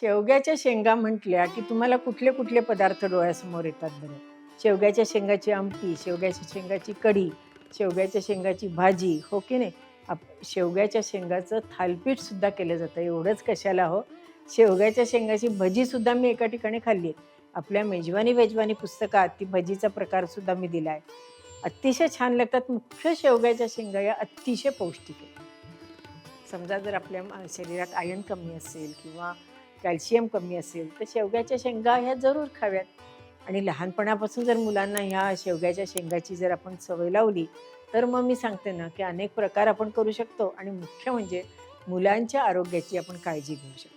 शेवग्याच्या शेंगा म्हटल्या की तुम्हाला कुठले कुठले पदार्थ डोळ्यासमोर येतात बरं? शेवग्याच्या शेंगाची आमटी शेवग्याच्या शेंगाची कढी शेवग्याच्या शेंगाची भाजी हो की नाही? आप शेवग्याच्या शेंगाचं थालपीठसुद्धा केलं जातं एवढंच कशाला हो? शेवग्याच्या शेंगाची भजीसुद्धा मी एका ठिकाणी खाल्ली. आहे आपल्या मेजवानी वेजवानी पुस्तकात ती भजीचा प्रकारसुद्धा मी दिला आहे अतिशय छान लागतात मुख्य शेवग्याच्या शेंगा या अतिशय पौष्टिक आहेत. समजा जर आपल्या शरीरात आयन कमी असेल किंवा कॅल्शियम कमी असेल तर शेवग्याच्या शेंगा ह्या जरूर खाव्यात. आणि लहानपणापासून जर मुलांना ह्या शेवग्याच्या शेंगाची जर आपण सवय लावली तर मग मी सांगते ना की अनेक प्रकार आपण करू शकतो आणि मुख्य म्हणजे मुलांच्या आरोग्याची आपण काळजी घेऊ शकतो.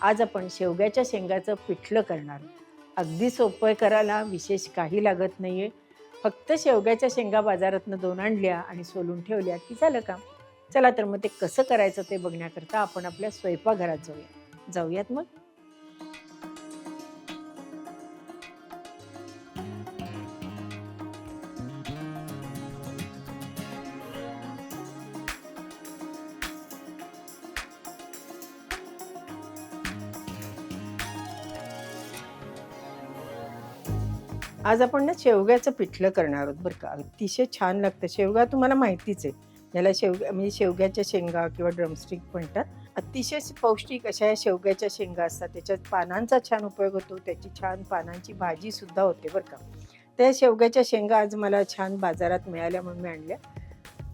आज आपण शेवग्याच्या शेंगाचं पिठलं करणार. अगदी सोपं करायला विशेष काही लागत नाही आहे फक्त शेवग्याच्या शेंगा बाजारातनं दोन आणल्या आणि सोलून ठेवल्या की झालं का चला तर मग ते कसं करायचं ते बघण्याकरता आपण आपल्या स्वयंपाकघरात जाऊया. जाऊयात मग. आज आपण ना शेवग्याचं पिठलं करणार आहोत बरं का. अतिशय छान लागतं. शेवगा तुम्हाला माहितीच आहे. याला शेवग्या म्हणजे शेवग्याच्या शेंगा किंवा ड्रमस्टिक म्हणतात. अतिशय पौष्टिक अशा या शेवग्याच्या शेंगा असतात. त्याच्यात पानांचा छान उपयोग होतो. त्याची छान पानांची भाजीसुद्धा होते बरं का. त्या शेवग्याच्या शेंगा आज मला छान बाजारात मिळाल्या म्हणून मी आणल्या.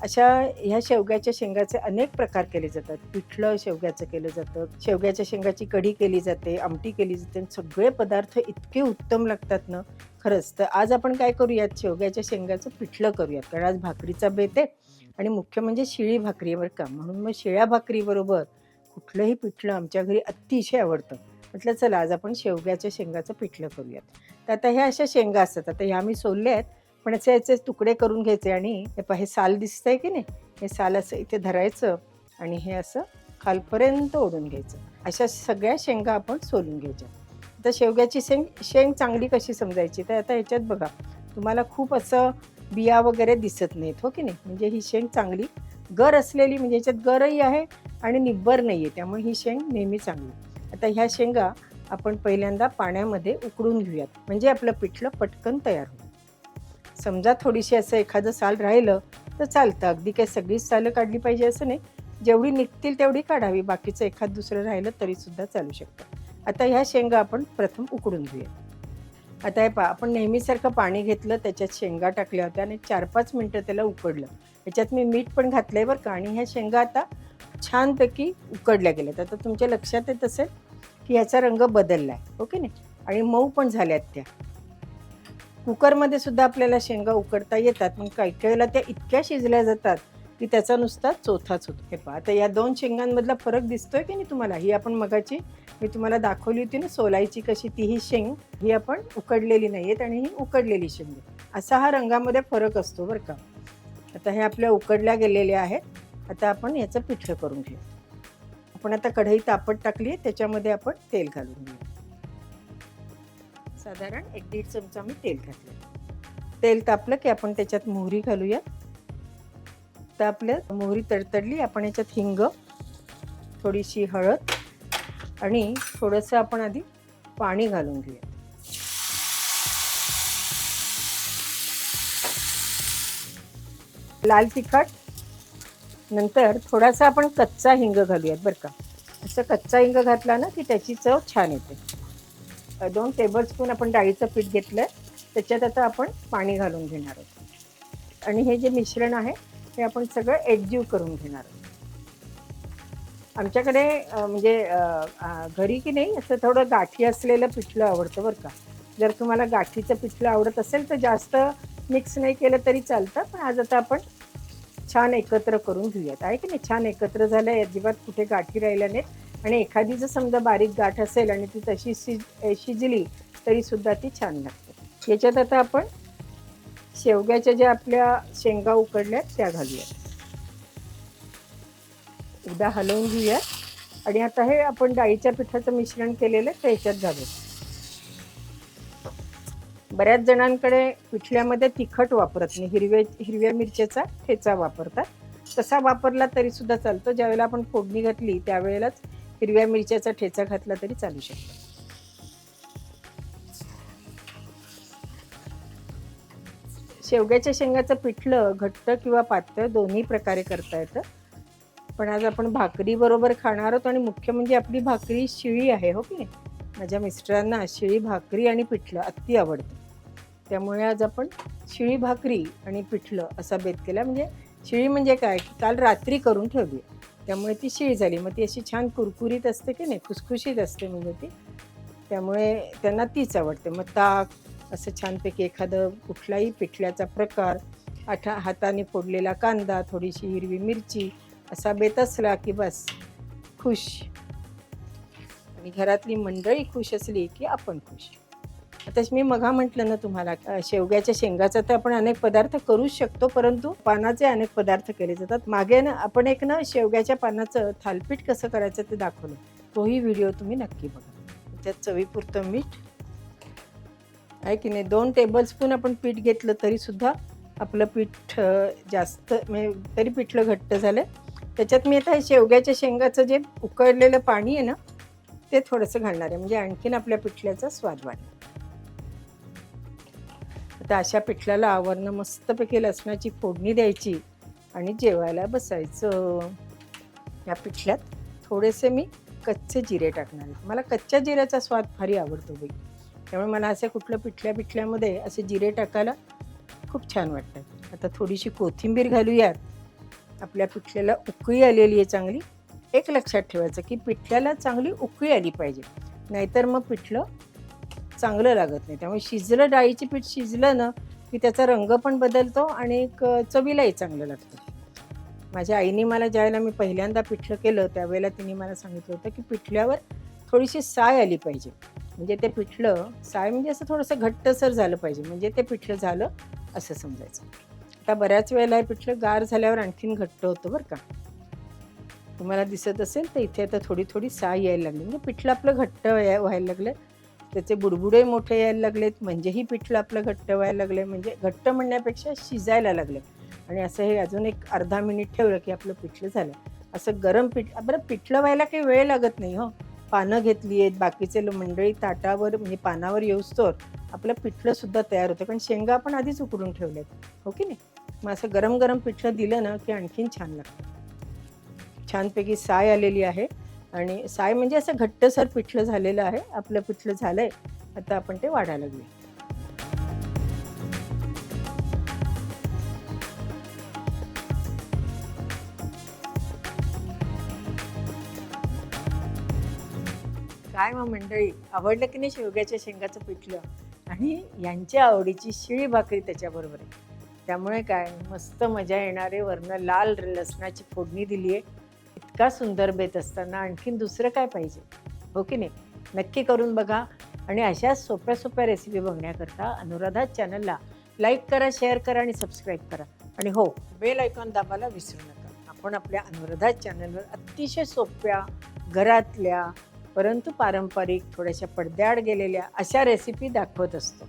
अशा ह्या शेवग्याच्या शेंगाचे अनेक प्रकार केले जातात. पिठलं शेवग्याचं केलं जातं. शेवग्याच्या शेंगाची कढी केली जाते आमटी केली जाते. आणि सगळे पदार्थ इतके उत्तम लागतात ना. खरंच. तर आज आपण काय करूयात? शेवग्याच्या शेंगाचं पिठलं करूयात. कारण आज भाकरीचा बेत आहे. आणि मुख्य म्हणजे शिळी भाकरी बरं का. म्हणून मग शिळ्या भाकरीबरोबर कुठलंही पिठलं आमच्या घरी अतिशय आवडतं. म्हटलं चला आज आपण शेवग्याच्या शेंगाचं पिठलं करूयात. तर आता ह्या अशा शेंगा असतात. आता ह्या मी सोलल्या आहेत पण असे याचे तुकडे करून घ्यायचे आणि हे पहा हे साल दिसतंय की नाही? हे साल असं इथे धरायचं आणि हे असं खालपर्यंत ओढून घ्यायचं. अशा सगळ्या शेंगा आपण सोलून घ्यायच्या. आता शेवग्याची शेंग शेंग चांगली कशी समजायची? तर आता ह्याच्यात बघा तुम्हाला खूप असं बिया वगैरे दिसत नाहीत हो की नाही? म्हणजे ही शेंग चांगली गर असलेली म्हणजे ह्याच्यात गरही आहे आणि निब्बर नाही आहे त्यामुळे ही शेंग नेहमी चांगली आता ह्या शेंगा आपण पहिल्यांदा पाण्यामध्ये उकडून घेऊयात. म्हणजे आपलं पिठलं पटकन तयार होईल. समजा थोडीशी असं एखादं साल राहिलं तर चालतं. अगदी काही सगळीच सालं काढली पाहिजे असं नाही. जेवढी निघतील तेवढी काढावी. बाकीचं एखाद दुसरं राहिलं तरीसुद्धा चालू शकतं. आता ह्या शेंगा आपण प्रथम उकडून घेऊया आता हे पा आपण नेहमीसारखं पाणी घेतलं त्याच्यात शेंगा टाकल्या होत्या आणि चार पाच मिनटं त्याला उकडलं. त्याच्यात मी मीठ पण घातलं आहे बरं का. आणि ह्या शेंगा आता छानपैकी उकडल्या गेल्यात. आता तुमच्या लक्षात येत असेल की ह्याचा रंग बदलला आहे ओके नाही? आणि मऊ पण झाल्यात त्या. कुकरमध्ये सुद्धा आपल्याला शेंगा उकडता येतात पण काही काही वेळेला त्या इतक्या शिजल्या जातात की त्याचा नुसता चोथाच होतो. हे पहा आता या दोन शेंगांमधला फरक दिसतोय की नाही तुम्हाला? ही आपण मगाची मी तुम्हाला दाखवली होती ना सोलायची कशी ती ही शेंग ही आपण उकडलेली नाही आहेत आणि ही उकडलेली शेंग. असा हा रंगामध्ये फरक असतो बरं का. आता हे आपल्या उकडल्या गेलेल्या आहेत. आता आपण याचं पिठलं करून घेऊ. आपण आता कढई तापट टाकली आहे त्याच्यामध्ये आपण तेल घालून घेऊ. साधारण एक दीड चमचा मी तेल घातलं तेल तापलं की आपण त्याच्यात मोहरी घालूया. तर आपल्या मोहरी तडतडली आपण याच्यात हिंग थोडीशी हळद आणि थोडंसं आपण आधी पाणी घालून घेऊया. लाल तिखट नंतर थोडासा आपण कच्चा हिंग घालूयात बरं का. असं कच्चा हिंग घातला ना की त्याची चव छान येते. दोन दोन टेबलस्पून आपण डाळीचं पीठ घेतलं त्याच्यात आता आपण पाणी घालून घेणार आहोत. आणि हे जे मिश्रण आहे हे आपण सगळं एकजीव करून घेणार आहोत. आमच्याकडे म्हणजे घरी की नाही असं थोडं गाठी असलेलं पिठलं आवडतं बरं का. जर तुम्हाला गाठीचं पिठलं आवडत असेल तर जास्त मिक्स नाही केलं तरी चालतं पण आज आता आपण छान एकत्र करून घेऊयात. आहे की नाही? छान एकत्र झालं अजिबात कुठे गाठी राहिल्या नाहीत. आणि एखादी जर समजा बारीक गाठ असेल आणि ती तशी शिज शिजली तरी सुद्धा ती छान लागते. याच्यात आता आपण शेवग्याच्या ज्या आपल्या शेंगा उकडल्यात त्या घालूयात. एकदा हलवून घेऊयात. आणि आता हे आपण डाळीच्या पिठाचं मिश्रण केलेलं आहे ते घालूया बऱ्याच जणांकडे पिठल्यामध्ये तिखट वापरत नाही. हिरव्या हिरव्या मिरच्याचा ठेचा वापरतात. तसा वापरला तरी सुद्धा चालतो. ज्यावेळेला आपण फोडणी घातली त्यावेळेलाच हिरव्या मिरच्याचा ठेचा घातला तरी चालू शकतो. शेवग्याच्या शेंगाचं पिठलं घट्ट किंवा पातळ दोन्ही प्रकारे करता येतं. पण आज आपण भाकरी बरोबर खाणार आहोत आणि मुख्य म्हणजे आपली भाकरी शिळी आहे हो की माझ्या मिस्टरांना शिळी भाकरी आणि पिठलं अति आवडतं. त्यामुळे आज आपण शिळी भाकरी आणि पिठलं असा बेत केला. म्हणजे शिळी म्हणजे काय? की काल रात्री करून ठेवली. त्यामुळे ती शिळी झाली. मग ती अशी छान कुरकुरीत असते की नाही? खुसखुशीत असते म्हणजे ती. त्यामुळे त्यांना तीच आवडते. मग ताक असं छानपैकी एखादं कुठलाही पिठल्याचा प्रकार आठा हाताने फोडलेला कांदा थोडीशी हिरवी मिरची असा बेत असला की बस खुश. आणि घरातली मंडळी खुश असली की आपण खुश. आता मी मघा म्हटलं ना तुम्हाला शेवग्याच्या शेंगाचा तर आपण अनेक पदार्थ करूच शकतो परंतु पानाचे अनेक पदार्थ केले जातात. मागे ना आपण एक ना शेवग्याच्या पानाचं थालपीठ कसं करायचं ते दाखवलं. तोही व्हिडिओ तुम्ही नक्की बघा. त्यात चवीपुरतं मीठ आहे की नाही? दोन टेबलस्पून आपण पीठ घेतलं तरीसुद्धा आपलं पीठ जास्त म्हणजे तरी पिठलं घट्ट झालं. त्याच्यात मी आता हे शेवग्याच्या शेंगाचं जे उकळलेलं पाणी आहे ना ते थोडंसं घालणार आहे. म्हणजे आणखीन आपल्या पिठल्याचा स्वाद वाढेल. तर अशा पिठल्याला आवरणं मस्तपैकी लसणाची फोडणी द्यायची आणि जेवायला बसायचं. या पिठल्यात थोडेसे मी कच्चे जिरे टाकणार आहे. मला कच्च्या जिऱ्याचा स्वाद फारी आवडतो बाई. त्यामुळे मला असे कुठलं पिठल्या पिठल्यामध्ये असे जिरे टाकायला खूप छान वाटतात. आता थोडीशी कोथिंबीर घालूयात. आपल्या पिठल्याला उकळी आलेली आहे चांगली. एक लक्षात ठेवायचं की पिठल्याला चांगली उकळी आली पाहिजे. नाहीतर मग पिठलं चांगलं लागत नाही. त्यामुळे शिजलं डाळीचे पीठ शिजलं ना की त्याचा रंग पण बदलतो आणि चवीलाही चांगलं लागतं. माझ्या आईने मला ज्यावेळेला मी पहिल्यांदा पिठलं केलं त्यावेळेला तिने मला सांगितलं होतं की पिठल्यावर थोडीशी साय आली पाहिजे. म्हणजे ते पिठलं साय म्हणजे असं थोडंसं घट्टसर झालं पाहिजे. म्हणजे ते पिठलं झालं असं समजायचं. आता बऱ्याच वेळेला हे पिठलं गार झाल्यावर आणखीन घट्ट होतं बरं का. तुम्हाला दिसत असेल तर इथे आता थोडी थोडी साय यायला लागली. म्हणजे पिठलं आपलं घट्ट व्हायला लागलं. त्याचे बुडबुडे मोठे यायला लागलेत म्हणजेही पिठलं आपलं घट्ट व्हायला लागले म्हणजे घट्ट म्हणण्यापेक्षा शिजायला लागले आणि असं हे अजून एक अर्धा मिनिट ठेवलं की आपलं पिठलं झालं. असं गरम पिठ बरं पिठलं व्हायला काही वेळ लागत नाही हो. पानं घेतली आहेत बाकीचे मंडळी ताटावर म्हणजे पानावर येऊस्तोर आपलं पिठलं सुद्धा तयार होतं. कारण शेंगा आपण आधीच उकडून ठेवल्यात. हो की नाही? मग असं गरम गरम पिठलं दिलं ना की आणखीन छान लागतं. छानपैकी साय आलेली आहे. आणि साय म्हणजे असं घट्टसर पिठलं झालेलं आहे आपलं पिठलं झालंय आता आपण ते वाढायला घेऊ काय मग मंडळी आवडलं की नाही शेवग्याच्या शेंगाचं पिठलं? आणि यांच्या आवडीची शिळी भाकरी त्याच्याबरोबर आहे. त्यामुळे काय मस्त मजा येणारे वरनं लाल लसणाची फोडणी दिली आहे इतका सुंदर बेत असताना आणखीन दुसरं काय पाहिजे? हो की नाही? नक्की करून बघा आणि अशा सोप्या सोप्या रेसिपी बघण्याकरता अनुराधा चॅनलला लाईक करा शेअर करा आणि सबस्क्राईब करा. आणि हो बेल आयकॉन दाबायला विसरू नका. आपण आपल्या अनुराधा चॅनलवर अतिशय सोप्या घरातल्या परंतु पारंपरिक थोड्याशा पडद्याआड गेलेल्या अशा रेसिपी दाखवत असतो.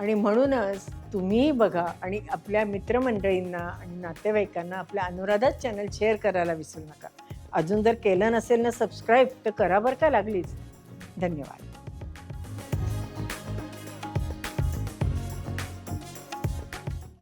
आणि म्हणूनच तुम्ही बघा आणि आपल्या मित्रमंडळींना आणि नातेवाईकांना आपल्या अनुराधात चॅनल शेअर करायला विसरू नका. अजून जर केलं नसेल ना सबस्क्राईब तर करा बरं का लागलीच. धन्यवाद.